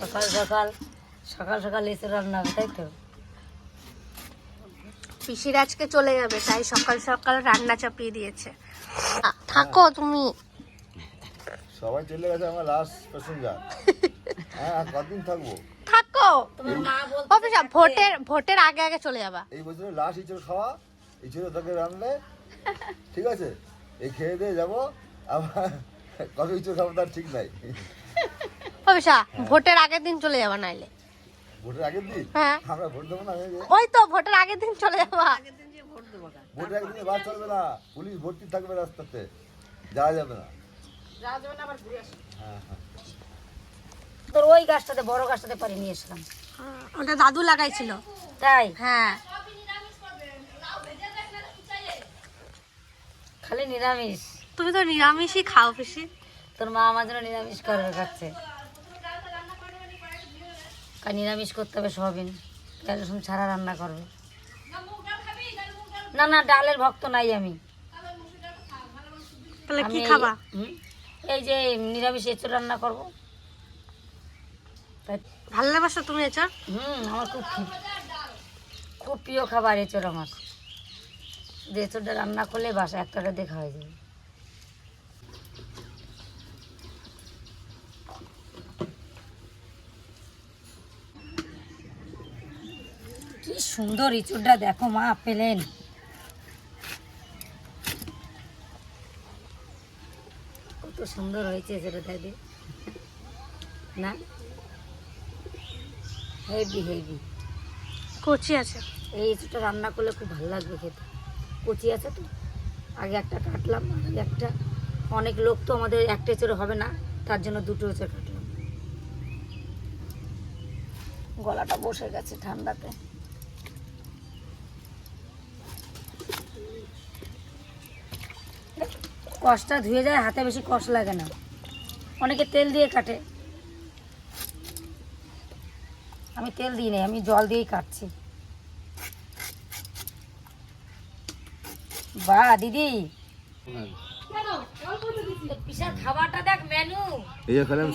সকাল সকাল সকাল সকাল এসে রান্না হবে তাই তো? পিসির আজকে চলে যাবে তাই সকাল সকাল রান্না চাপিয়ে দিয়েছে। থাকো তুমি। সবাই চলে গেছে আমার লাস্ট প্যাসেঞ্জার হ্যাঁ কতদিন থাকব? থাকো। তোমার মা বলতে অফিসা ভোটের ভোটের আগে আগে চলে যাবা। এই বছর লাস্ট ইঁচড় খাওয়া ইঁচড়ে তোকে রানলে ঠিক আছে? এই খেয়ে দিয়ে যাব। আবার কত ইঁচড় খাব তার ঠিক নাই। অফিসা ভোটের আগের দিন চলে যাবা নাইলে। ভোটের আগের দিন? হ্যাঁ। আমরা ভোট দেবো না ওই তো ভোটের আগের দিন চলে যাবা। ভোটের আগের দিনে বাস চলবে না। পুলিশ ভর্তি থাকবে রাস্তাতে। যাওয়া যাবে না। হ্যাঁ হ্যাঁ। তোর ওই গাছটাতে বড় গাছটাতে পারি নিয়ে এসলাম ওটা দাদু লাগাইছিল। তাই? হ্যাঁ। খালি নিরামিষ। তুমি তো নিরামিষই খাও পিসি। তোর মা আমার জন্য নিরামিষ করে খাচ্ছে। কারণ নিরামিষ করতে হবে সবিন পেঁয়াজ রসুন ছাড়া রান্না করবে। না না ডালের ভক্ত নাই আমি। তাহলে কি এই- খাবা? এই যে নিরামিষ এঁচড় রান্না করব। ভালোবাসো তুমি এচর হুম আমার খুব খুব খুব প্রিয় খাবার এঁচড় আমার। শুধু এঁচড়টা রান্না করলে বাসা একটা দেখা হয়ে যাবে কি সুন্দর ইঁচড়টা দেখো মা পেলেন। কত সুন্দর হয়েছে সেটা দেখে না? হেভি হেভি কচি আছে। এই ইঁচড়টা রান্না করলে খুব ভালো লাগবে খেতে। কচি আছে তো? আগে একটা কাটলাম আগে একটা। অনেক লোক তো আমাদের একটা এঁচড়ে হবে না তার জন্য দুটো এঁচড় কাটলাম। গলাটা বসে গেছে ঠান্ডাতে। কষটা ধুয়ে যায় হাতে বেশি কষ লাগে না। অনেকে তেল দিয়ে কাটে। আমি তেল দিই নাই আমি জল দিয়েই কাটছি। বাহ দিদি। খাবারটা দেখ মেনু এই খেলে আমি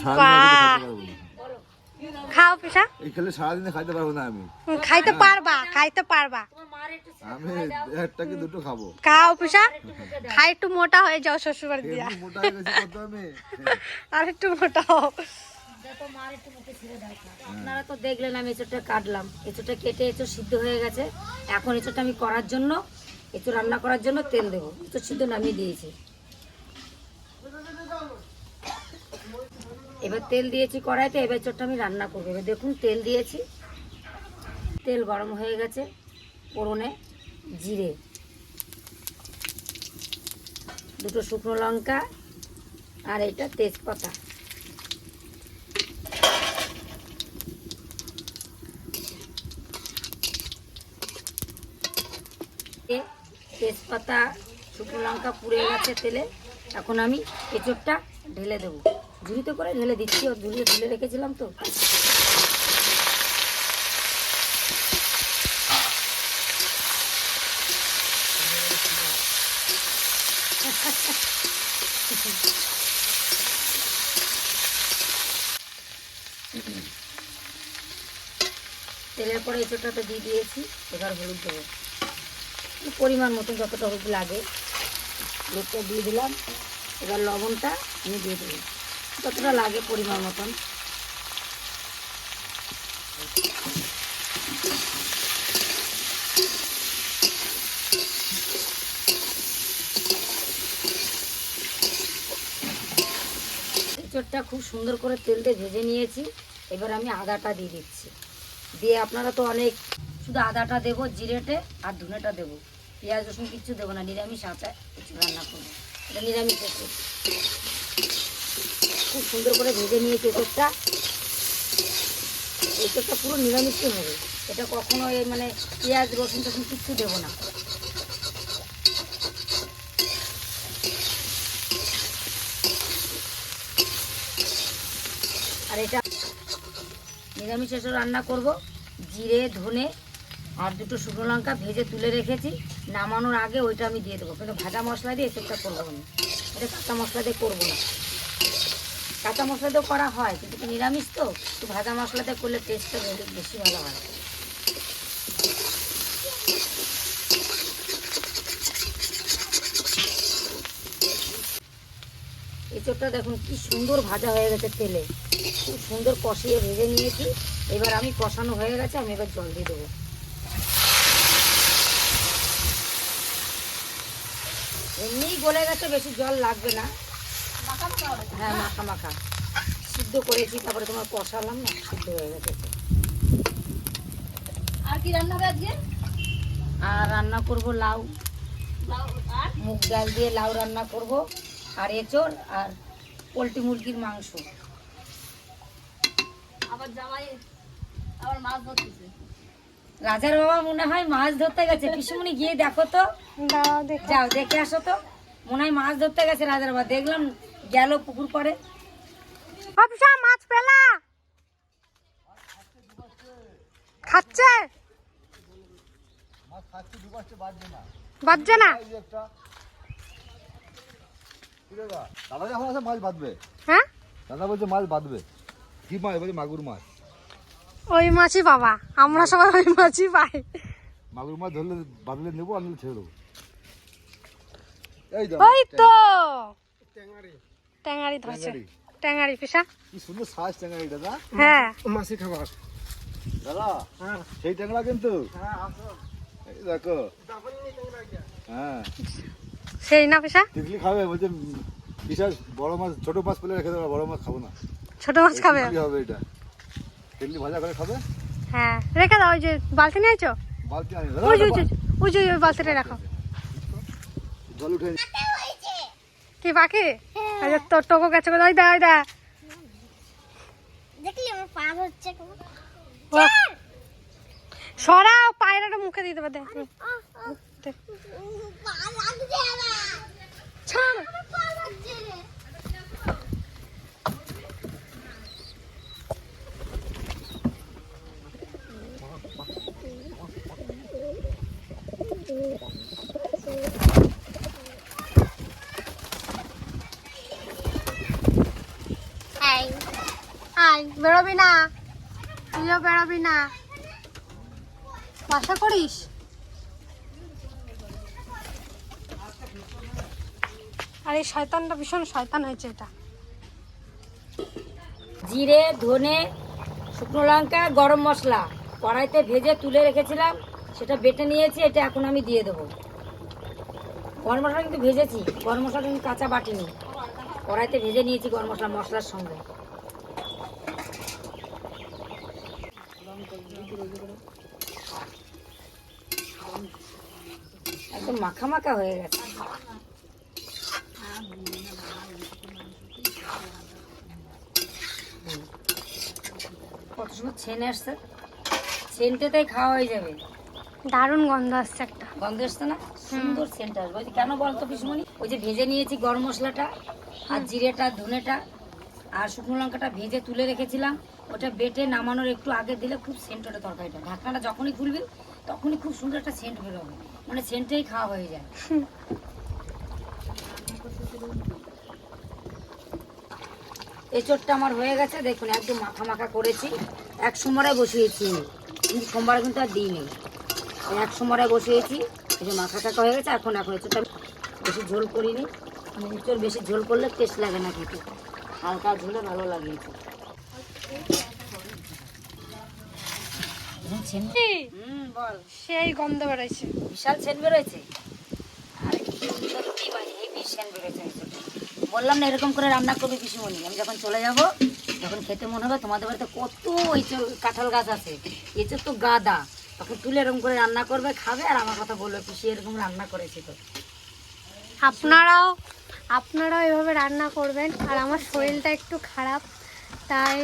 খাও পিসা। এই খেলে সারাদিনে খাইতে পারব না আমি। খাইতে পারবা খাইতে পারবা। আমি একটা কি দুটো খাব। খাও পিসা। খাই একটু মোটা হয়ে যাও শ্বশুর বাড়ি দিয়া। মোটা হয়ে গেছি কত আমি? আর একটু মোটা হও। দেখো মার একটু মুখে ছিঁড়ে দাও। আপনারা তো দেখলেন আমি কাটলাম। এঁচোড়টা কেটে সিদ্ধ হয়ে গেছে। এখন আমি করার জন্য এঁচোড় রান্না করার জন্য তেল দেবো। এঁচোড় সিদ্ধ নামিয়ে দিয়েছি। এবার তেল দিয়েছি কড়াইতে এবার এঁচোড়টা আমি রান্না করব। এবার দেখুন তেল দিয়েছি। তেল গরম হয়ে গেছে। ফোড়নে জিরে। দুটো শুকনো লঙ্কা আর এটা তেজপাতা। তেজপাতা, শুকনো লঙ্কা পুড়ে গেছে তেলে, এখন আমি এঁচোড়টা ঢেলে দেবো। ঝুড়িতে করে ঢেলে দিচ্ছি ও ঝুড়িতে ঢেলে রেখেছিলাম তো। তেলের পরে এঁচোড়টা তো দিয়ে দিয়েছি, এবার হলুদ দেবো। পরিমাণ মতো যতটা হলুদ লাগে হলুদটা দিয়ে দিলাম। এবার লবণটা আমি দিয়ে দেবো। যতটা লাগে পরিমাণ মতন। এঁচড়টা খুব সুন্দর করে তেলতে ভেজে নিয়েছি। এবার আমি আদাটা দিয়ে দিচ্ছি। দিয়ে আপনারা তো অনেক শুধু আদাটা দেবো জিরেটে আর ধুনেটা দেবো। পেঁয়াজ, রসুন কিচ্ছু দেবো না, নিরামিষ আটা কিছু রান্না করব। এটা নিরামিষ খুব সুন্দর করে ভেজে নিয়েছি এঁচড়টা এঁচড়টা পুরো নিরামিষই হবে। এটা কখনো মানে পেঁয়াজ, রসুন, টসুন কিচ্ছু দেবো না আর এটা নিরামিষ এসব রান্না করব। জিরে, ধনে আর দুটো শুকনো লঙ্কা ভেজে তুলে রেখেছি। নামানোর আগে ওইটা আমি দিয়ে দেবো। কিন্তু ভাজা মশলা দিয়ে এসবটা করব না। এটা কাঁচা মশলা দিয়ে করব না। কাঁচা মশলা দিয়েও করা হয়, কিন্তু নিরামিষ তো? একটু ভাজা মশলাতে করলে টেস্টটা বেশি ভালো হয়। এঁচোড়টা দেখুন কি সুন্দর ভাজা হয়ে গেছে তেলে। খুব সুন্দর কষিয়ে ভেজে নিয়েছি। এবার আমি কষানো হয়ে গেছে আমি এবার জল দিয়ে দেবো। এমনিই গলে গেছে বেশি জল লাগবে না। হ্যাঁ মাখা মাখা। সিদ্ধ করেছি তারপরে তোমার কষালাম না সিদ্ধ হয়ে গেছে। আর কি রান্না হবে আজকে? আর রান্না করব লাউ। মুগ ডাল দিয়ে লাউ রান্না করব। আর এঁচড় আর পোলট্রি মুরগির মাংস। আবার জামাই আবার মাছ ধরতেছে। রাজার বাবা মনে হয় মাছ ধরতে গেছে। পিসুমনি গিয়ে দেখো তো। যাও দেখে আসো তো। মনে হয় মাছ ধরতে গেছে রাজার বাবা। দেখলাম গেল পুকুর অফিসা মাছ পেলা? খাচ্ছে? বাজছে না এই যে একটা কি রে দা? দাদা যখন আসে মাছ বাঁধবে। হ্যাঁ? দাদা বলছে মাছ বাঁধবে। কি মাছ? বলছে মাগুর মাছ। ওই মাছই বাবা। আমরা সবাই ওই মাছই পাই। মাগুর মাছ ধরলে বাঁধলে নেব আনলে ছেড়ে দেবো। এই ওই তো। ট্যাঙারি। ধরছে। ট্যাঙারি। ট্যাঙারি কি সুন্দর সাজ ট্যাংরা দাদা। হ্যাঁ। মাসি খাবার। দাদা সেই ট্যাংরা কিন্তু। এই দেখো। হ্যাঁ। সেই না পিসা তিতলি খাবে বলছে বিশাল বড় মাছ ছোট মাছ পেলে রেখে দেবো বড় মাছ খাব না। ছোট মাছ খাবে? হবে এটা। তিতলি ভাজা করে খাবে? হ্যাঁ রেখে দাও ওই যে বালতি নিয়েছো? বালতি আনি ওই যে ওই যে ওই বালতিটা রাখো। জল উঠে কি পাখি ওই যে তোর টোকো গেছে কোথায়? ওই দা ওই দা। দেখলি আমার পা হচ্ছে। সরাও পায়রাটা মুখে দিয়ে দেবে দেখ। বেরোবি না। তুইও বেরোবি না। বাসা করিস? আর এই শয়তানটা ভীষণ শয়তান হয়েছে এটা। জিরে, ধনে, শুকনো লঙ্কা, গরম মশলা। কড়াইতে ভেজে তুলে রেখেছিলাম, সেটা বেটে নিয়েছি, এটা এখন আমি দিয়ে দেবো। গরম মশলা কিন্তু ভেজেছি, গরম মশলা কিন্তু কাঁচা বাটিনি। কড়াইতে ভেজে নিয়েছি গরম মশলা, মশলার সঙ্গে। একদম মাখা মাখা হয়ে গেছে। কত ছেনে আসছে? সেন্টেতেই খাওয়া হয়ে যাবে। দারুণ গন্ধ আসছে একটা। গন্ধ এসছে না? সুন্দর সেন্ট আসবে। ওই কেন বলতো পিসমণি? ওই যে ভেজে নিয়েছি গরম মশলাটা আর জিরেটা ধনেটা আর শুকনো লঙ্কাটা ভেজে তুলে রেখেছিলাম। ওটা বেটে নামানোর একটু আগে দিলে খুব সেন্ট ওটা তরকারিটা। ঢাকনাটা যখনই খুলবি তখনই খুব সুন্দর একটা সেন্ট বেরোবে। মানে সেন্টেই খাওয়া হয়ে যায়। এঁচড়টা আমার হয়ে গেছে দেখুন একদম মাখা মাখা করেছি। এক সময় বসিয়েছি। কিন্তু সোমবারে কিন্তু আর দিই নেই এক সময় বসিয়েছি এই যে মাখা টাকা হয়ে গেছে এখন এখন এঁচড়টা বেশি ঝোল করিনি। এঁচড় বেশি ঝোল করলে টেস্ট লাগে না খেতে। হালকা ঝোলে ভালো লাগে। এঁচড়। এখন হুম বল। সেই গন্ধ বেরোচ্ছে বিশাল সেন বেরোয়েছে আরে সত্যি ভাই হেভি বললাম না এরকম করে রান্না করবে পিসিমণি। আমি যখন চলে যাব যখন খেতে মনে হবে তোমাদের বাড়িতে কত এঁচড় কাঁঠাল গাছ আছে। এঁচড় তো গাদা। তখন তুলে এরকম করে রান্না করবে, খাবে আর আমার কথা বলবে, পিসি এরকম রান্না করেছে তো। আপনারাও আপনারাও এভাবে রান্না করবেন। আর আমার শরীরটা একটু খারাপ, তাই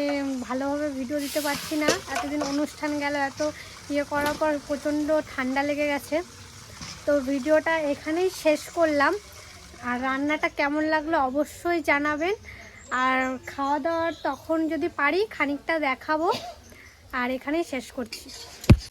ভালোভাবে ভিডিও দিতে পারছি না। এতদিন অনুষ্ঠান গেল, এত ইয়ে করার পর প্রচণ্ড ঠান্ডা লেগে গেছে। তো ভিডিওটা এখানেই শেষ করলাম। আর রান্নাটা কেমন লাগল অবশ্যই জানাবেন। আর খাওয়া দাওয়ার তখন যদি পারি, খানিকটা দেখাবো। আর এখানেই শেষ করছি।